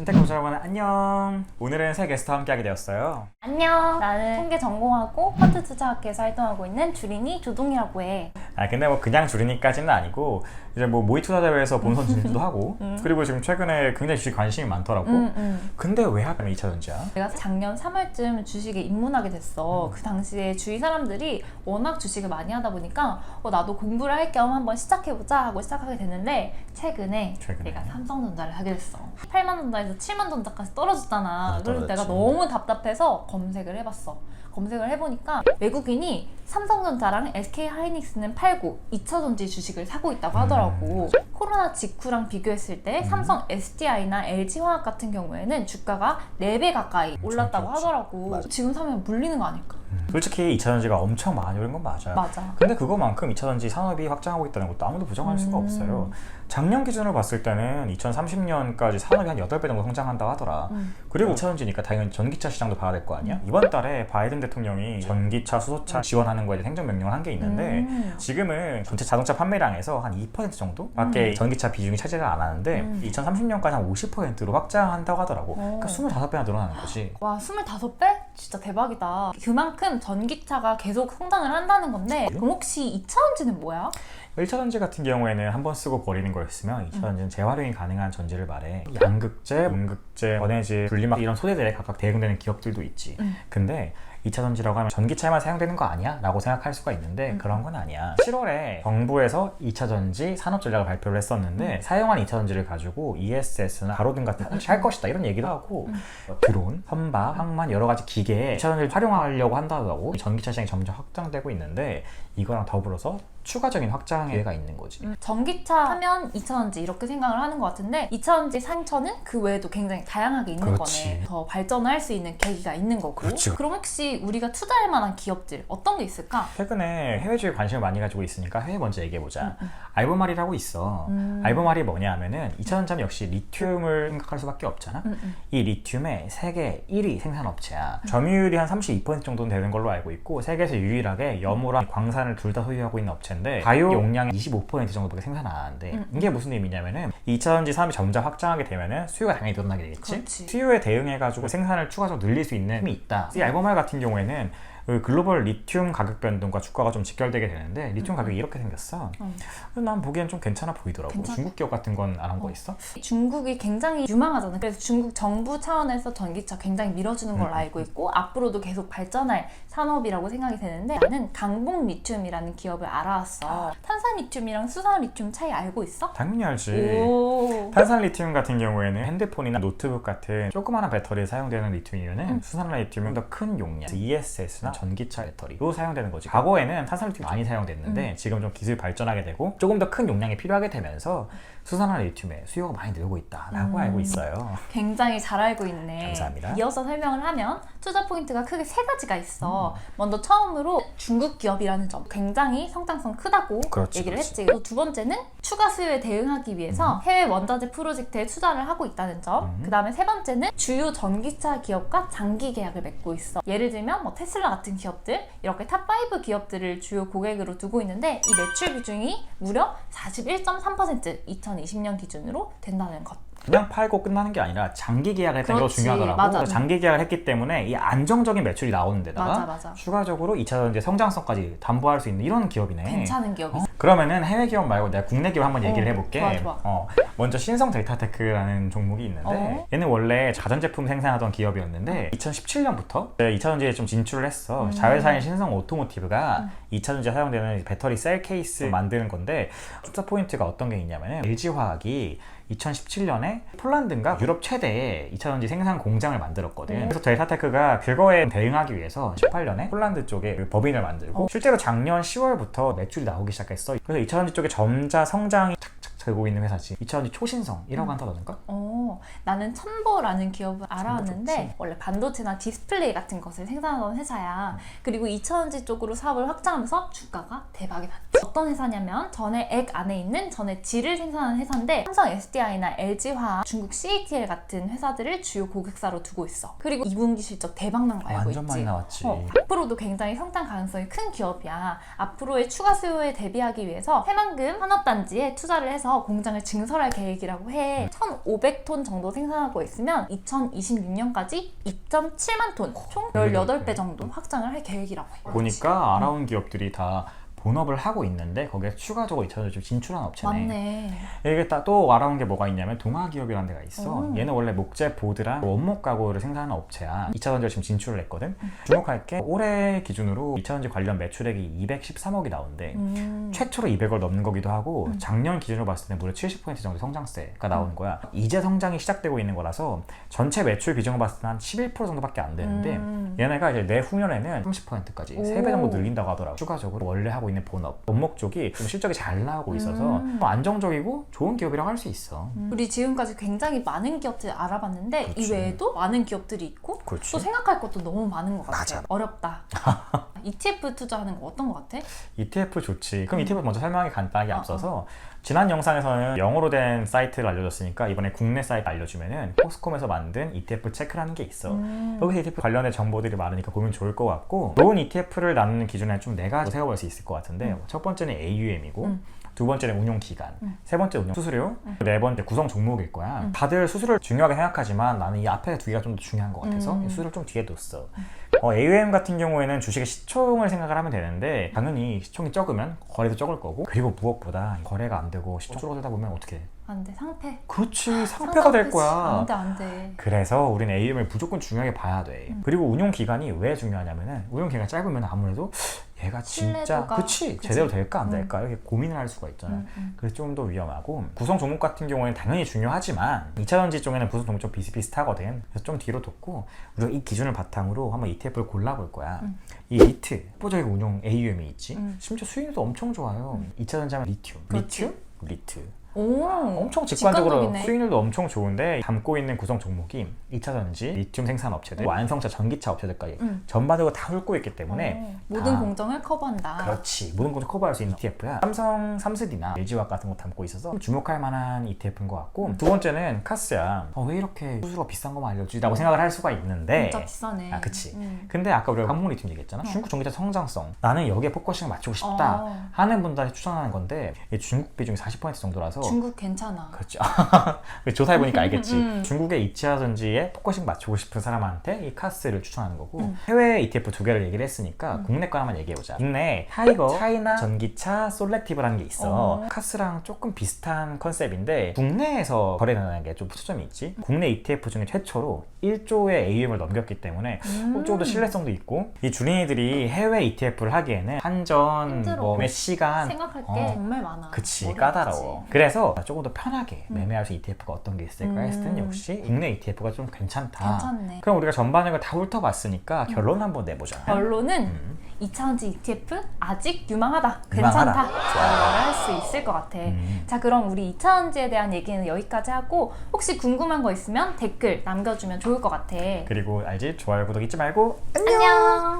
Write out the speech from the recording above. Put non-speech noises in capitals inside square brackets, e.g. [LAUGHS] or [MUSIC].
신테크부자 여러분 안녕. 오늘은 새 게스트와 함께하게 되었어요. 안녕. 나는 통계 전공하고 펀드 투자학회에서 활동하고 있는 주린이 조동이라고 해. 아 근데 뭐 그냥 줄이니까지는 아니고 이제 뭐 모의 투자 대회에서 본선 [LAUGHS] 진출도 하고 그리고 지금 최근에 굉장히 주식 관심이 많더라고. 음, 음. 근데 왜 하필 2차 전지야? 내가 작년 3월쯤 주식에 입문하게 됐어. 음. 그 당시에 주위 사람들이 워낙 주식을 많이 하다 보니까 어, 나도 공부를 할 겸 한번 시작해보자 하고 시작하게 됐는데 최근에, 최근에. 내가 삼성전자를 하게 됐어. 8만 전자에서 7만 전자까지 떨어졌잖아. 맞아, 그래서 내가 떨어졌지. 너무 답답해서 검색을 해봤어. 검색을 해보니까 외국인이 삼성전자랑 SK 하이닉스는 팔고 2차전지 주식을 사고 있다고 음. 하더라고. 코로나 직후랑 비교했을 때 삼성 SDI나 LG화학 같은 경우에는 주가가 4배 가까이 올랐다고 그렇지. 하더라고. 맞아. 지금 사면 물리는 거 아닐까? 솔직히 2차전지가 엄청 많이 오른 건 맞아. 맞아. 근데 그거만큼 2차전지 산업이 확장하고 있다는 것도 아무도 부정할 수가 음. 없어요. 작년 기준으로 봤을 때는 2030년까지 산업이 한 8배 정도 성장한다고 하더라. 음. 그리고 2차전지니까 당연히 전기차 시장도 봐야 될 거 아니야? 이번 달에 바이든 대통령이 전기차, 수소차 지원하는 거에 대해 행정명령을 한 게 있는데 음. 지금은 전체 자동차 판매량에서 한 2% 정도밖에 전기차 비중이 차지를 안 하는데 음. 2030년까지 한 50%로 확장한다고 하더라고. 어. 그러니까 25배나 늘어나는 거지. 와, 25배? 진짜 대박이다. 그만큼 전기차가 계속 성장을 한다는 건데, 네. 그럼 혹시 2차전지는 뭐야? 1차 전지 같은 경우에는 한 번 쓰고 버리는 거였으면 2차 전지는 재활용이 가능한 전지를 말해 양극재, 음극재, 전해질, 분리막 이런 소재들에 각각 대응되는 기업들도 있지 음. 근데 2차 전지라고 하면 전기차에만 사용되는 거 아니야? 라고 생각할 수가 있는데 그런 건 아니야. 7월에 정부에서 2차 전지 산업 전략을 발표를 했었는데 사용한 2차 전지를 가지고 ESS나 가로등 같은 걸할 것이다 이런 얘기도 하고 뭐 드론, 선박, 항만 여러 가지 기계에 2차 전지를 활용하려고 한다고 전기차 시장이 점점 확장되고 있는데 이거랑 더불어서 추가적인 확장 기회가 있는 거지 음, 전기차 하면 2차전지 이렇게 생각을 하는 것 같은데 2차전지 상처는 그 외에도 굉장히 다양하게 있는 그렇지. 거네. 더 발전할 수 있는 계기가 있는 거고. 그렇지. 럼 혹시 우리가 투자할 만한 기업들 어떤 게 있을까? 최근에 해외 주에 관심을 많이 가지고 있으니까 해외 먼저 얘기해 보자. 음, 알보말이라고 있어. 음. 알보말이 뭐냐 하면은 2차전지하면 역시 리튬을 생각할 수밖에 없잖아. 음, 음. 이 리튬의 세계 1위 생산업체야. 점유율이 한 32% 정도는 되는 걸로 알고 있고 세계에서 유일하게 염호랑 광산을 둘 다 소유하고 있는 업체 인데 가요 용량이 25% 정도밖에 생산 안 하는데 음. 이게 무슨 의미냐면은 2차전지 산업이 점점 확장하게 되면은 수요가 당연히 늘어나게 되겠지. 그렇지. 수요에 대응해가지고 생산을 추가적으로 늘릴 수 있는 힘이 있다. 이 알보말 같은 경우에는 그 글로벌 리튬 가격 변동과 주가가 좀 직결되게 되는데 리튬 가격이 이렇게 생겼어. 음. 난 보기엔 좀 괜찮아 보이더라고. 괜찮아? 중국 기업 같은 건 안 한거 어. 있어? 중국이 굉장히 유망하잖아. 그래서 중국 정부 차원에서 전기차 굉장히 밀어주는 걸로 음. 알고 있고 앞으로도 계속 발전할 산업이라고 생각이 되는데 나는 강봉 리튬이라는 기업을 알아왔어. 탄산 리튬이랑 수산 리튬 차이 알고 있어? 당연히 알지. 오. 탄산 리튬 같은 경우에는 핸드폰이나 노트북 같은 조그마한 배터리에 사용되는 리튬이면은 음. 수산 리튬은 더 큰 용량, ESS나 전기차 배터리로 사용되는 거지. 과거에는 탄산 리튬이 많이 음. 사용됐는데 지금 좀 기술이 발전하게 되고 조금 더 큰 용량이 필요하게 되면서 수산화 리튬의 수요가 많이 늘고 있다라고 음. 알고 있어요. 굉장히 잘 알고 있네. 감사합니다. 이어서 설명을 하면 투자 포인트가 크게 세 가지가 음. 있어. 먼저 처음으로 중국 기업이라는 점 굉장히 성장성 크다고 그렇지, 얘기를 그렇지. 했지. 또두 번째는 추가 수요에 대응하기 위해서 해외 원자재 프로젝트에 투자를 하고 있다는 점. 음. 그 다음에 세 번째는 주요 전기차 기업과 장기 계약을 맺고 있어. 예를 들면 뭐 테슬라 같은 기업들 이렇게 탑5 기업들을 주요 고객으로 두고 있는데 이 매출 비중이 무려 41.3% 2020년 기준으로 된다는 것. 그냥 팔고 끝나는 게 아니라 장기 계약을 했다는 게 그렇지, 중요하더라고. 맞아. 그래서 장기 계약을 했기 때문에 이 안정적인 매출이 나오는 데다가 맞아, 맞아. 추가적으로 2차 전지 성장성까지 담보할 수 있는 이런 기업이네. 괜찮은 기업이 어? 그러면은 해외 기업 말고 내가 국내 기업 한번 얘기를 어, 해볼게. 좋아, 좋아. 어, 먼저 신성 데이터테크라는 종목이 있는데 어? 얘는 원래 가전제품 생산하던 기업이었는데 2017년부터 2차 전지에 좀 진출을 했어. 음. 자회사인 신성 오토모티브가 2차 전지에 사용되는 배터리 셀 케이스 만드는 건데 투자 포인트가 어떤 게 있냐면은 LG화학이 2017년에 폴란드인가 유럽 최대의 2차전지 생산 공장을 만들었거든. 음. 그래서 델타테크가 그거에 대응하기 위해서 18년에 폴란드 쪽에 그 법인을 만들고 어. 실제로 작년 10월부터 매출이 나오기 시작했어. 그래서 2차전지 쪽에 점자 성장이 착착 되고 있는 회사지. 2차전지 초신성이라고 음. 한다던가? 어, 나는 첨보라는 기업을. 알아왔는데 원래 반도체나 디스플레이 같은 것을 생산하던 회사야. 그리고 2차전지 쪽으로 사업을 확장하면서 주가가 대박이 났지. 어떤 회사냐면 전에 액 안에 있는 전에 질을 생산하는 회사인데 삼성 SDI나 LG화학, 중국 CATL 같은 회사들을 주요 고객사로 두고 있어. 그리고 2분기 실적 대박 난 거 알고 완전 있지. 많이 나왔지. 어, 앞으로도 굉장히 성장 가능성이 큰 기업이야. 앞으로의 추가 수요에 대비하기 위해서 새만금 산업단지에 투자를 해서 공장을 증설할 계획이라고 해. 1,500톤 톤 정도 생산하고 있으면 2026년까지 2.7만 톤, 총 18배 정도 확장을 할 계획이라고 해요. 보니까 알아온 기업들이 다 본업을 하고 있는데 거기에 추가적으로 2차전지 좀 진출한 업체네. 맞네. 이게 딱또 알아온 게 뭐가 있냐면 동아기업이라는 데가 있어. 오. 얘는 원래 목재 보드랑 원목 가구를 생산하는 업체야. 2차전지를 지금 진출을 했거든. 주목할 게 올해 기준으로 2차전지 관련 매출액이 213억이 나온대. 음. 최초로 200을 넘는 거기도 하고 작년 기준으로 봤을 때 무려 70% 정도 성장세가 나오는 거야. 이제 성장이 시작되고 있는 거라서 전체 매출 비중을 봤을 때 한 11% 정도밖에 안 되는데 음. 얘네가 이제 내후년에는 30%까지 오. 3배 정도 늘린다고 하더라고. 추가적으로 원래 하고 있는 본업, 원목 쪽이 좀 실적이 잘 나오고 있어서 음. 뭐 안정적이고 좋은 기업이라고 할 수 있어. 우리 지금까지 굉장히 많은 기업들 알아봤는데 그렇지. 이 외에도 많은 기업들이 있고 그렇지. 또 생각할 것도 너무 많은 것 같아요. 맞아. 어렵다. [LAUGHS] ETF 투자하는 거 어떤 것 같아? ETF 좋지. 그럼 ETF 먼저 설명하기 간단하게 음. 어, 앞서서 지난 영상에서는 영어로 된 사이트를 알려줬으니까 이번에 국내 사이트 알려주면은 포스콤에서 만든 ETF 체크라는 게 있어. 음. 여기서 ETF 관련된 정보들이 많으니까 보면 좋을 것 같고 좋은 ETF를 나누는 기준에 좀 네 가지 세워볼 수 있을 것 같은데 첫 번째는 AUM이고 음. 두 번째는 운용 기간, 세 번째 운용 수수료, 음. 네 번째 구성 종목일 거야. 다들 수수료를 중요하게 생각하지만 나는 이 앞에 두 개가 좀 더 중요한 것 같아서 음. 이 수수료를 좀 뒤에 뒀어. 어, AUM 같은 경우에는 주식의 시총을 생각을 하면 되는데 당연히 시총이 적으면 거래도 적을 거고 그리고 무엇보다 거래가 안 되고 시총 줄어들다 보면 어떻게? 안 돼. 상패. 그렇지 상패가 될 거야. 안 돼, 안 돼. 그래서 우리는 AUM을 무조건 중요하게 봐야 돼. 그리고 운용 기간이 왜 중요하냐면은 운용 기간이 짧으면 아무래도 얘가 진짜 신뢰도가- 그치 그치. 제대로 될까 안 음. 될까 이렇게 고민을 할 수가 있잖아. 음, 음. 그래서 좀 더 위험하고 구성 종목 같은 경우에는 당연히 중요하지만 2차 전지 쪽에는 구성 종목 좀 비슷비슷하거든. 그래서 좀 뒤로 뒀고 우리가 이 기준을 바탕으로 한번 ETF를 골라볼 거야. 음. 이 리트 포저익 운용 AUM이 있지. 음. 심지어 수익률도 엄청 좋아요. 2차 전지 하면 리튬, 그렇지. 리튬, 리트. 오. 엄청 직관적으로 직관적이네. 수익률도 엄청 좋은데 담고 있는 구성 종목이 2차 전지, 리튬 생산 업체들, 완성차, 전기차 업체들까지 음. 전반적으로 다 훑고 있기 때문에 어, 모든 다 공정을 커버한다. 그렇지 모든 것을 커버할 수 있는 ETF야 삼성, 삼스디나 LG화학 같은 거 담고 있어서 주목할 만한 ETF인 것 같고 두 번째는 카스야 어, 왜 이렇게 수수료가 비싼 것만 알려주지라고 생각을 할 수가 있는데 진짜 비싸네. 아 그치 음. 근데 아까 우리가 항목 리튬 얘기했잖아 중국 전기차 성장성 나는 여기에 포커싱을 맞추고 싶다 어. 하는 분들한테 추천하는 건데 이게 중국 비중이 40% 정도라서 중국 괜찮아. 그렇죠. [LAUGHS] 조사해 보니까 알겠지. 음. 중국의 2차 전지에 포커싱 맞추고 싶은 사람한테 이 카스를 추천하는 거고 음. 해외 ETF 두 개를 얘기를 했으니까 국내 거 하나만 얘기해 보자. 국내 타이거, 차이나 전기차 솔렉티브라는 게 있어. 어. 카스랑 조금 비슷한 컨셉인데 국내에서 거래되는 게 좀 초점이 있지. 국내 ETF 중에 최초로 1조의 AUM을 넘겼기 때문에 음. 조금 더 신뢰성도 있고 이 주린이들이 해외 ETF를 하기에는 한전. 뭐 시간 생각할 게 어. 정말 많아. 그치 까다로워 아프지. 그래서 조금 더 편하게 매매할 수 ETF가 어떤 게 있을까 했을 때는 음. 역시 국내 ETF가 좀 괜찮다 괜찮네. 그럼 우리가 전반적으로 다 훑어봤으니까 결론 한번 내보자 결론은 음. 2차전지 ETF 아직 유망하다. 유망하다. 괜찮다. 라고 할수 있을 것 같아. 음. 자, 그럼 우리 2차전지에 대한 얘기는 여기까지 하고 혹시 궁금한 거 있으면 댓글 남겨주면 좋을 것 같아. 그리고 알지? 좋아요 구독 잊지 말고 안녕.